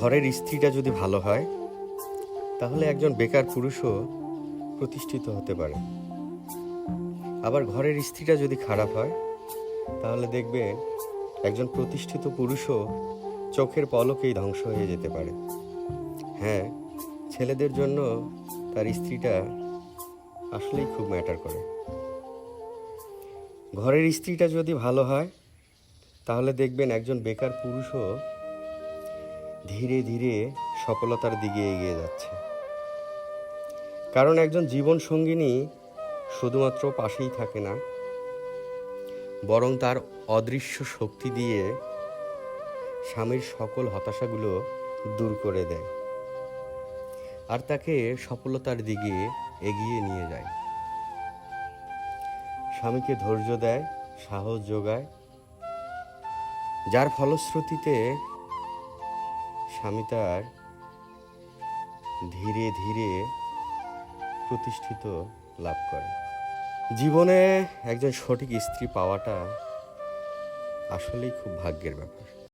ঘরের স্ত্রীটা যদি ভালো হয়, তাহলে একজন বেকার পুরুষও প্রতিষ্ঠিত হতে পারে। আবার ঘরের স্ত্রীটা যদি খারাপ হয়, তাহলে দেখবেন একজন প্রতিষ্ঠিত পুরুষও চোখের পলকেই ধ্বংস হয়ে যেতে পারে। হ্যাঁ ছেলেদের জন্য তার স্ত্রীটা আসলেই খুব ম্যাটার করে। ঘরের স্ত্রীটা যদি ভালো হয়, তাহলে দেখবেন একজন বেকার পুরুষও ধীরে ধীরে সফলতার দিকে এগিয়ে যাচ্ছে। কারণ একজন জীবন সঙ্গিনী শুধুমাত্র পাশেই থাকে না, বরং তার অদৃশ্য শক্তি দিয়ে স্বামীর সকল হতাশাগুলো দূর করে দেয় আর তাকে সফলতার দিকে এগিয়ে নিয়ে যায়। স্বামীকে ধৈর্য দেয়, সাহস যোগায়, যার ফলশ্রুতিতে স্বামী তার ধীরে ধীরে প্রতিষ্ঠিত লাভ করে। জীবনে একজন সঠিক স্ত্রী পাওয়াটা আসলেই খুব ভাগ্যের ব্যাপার।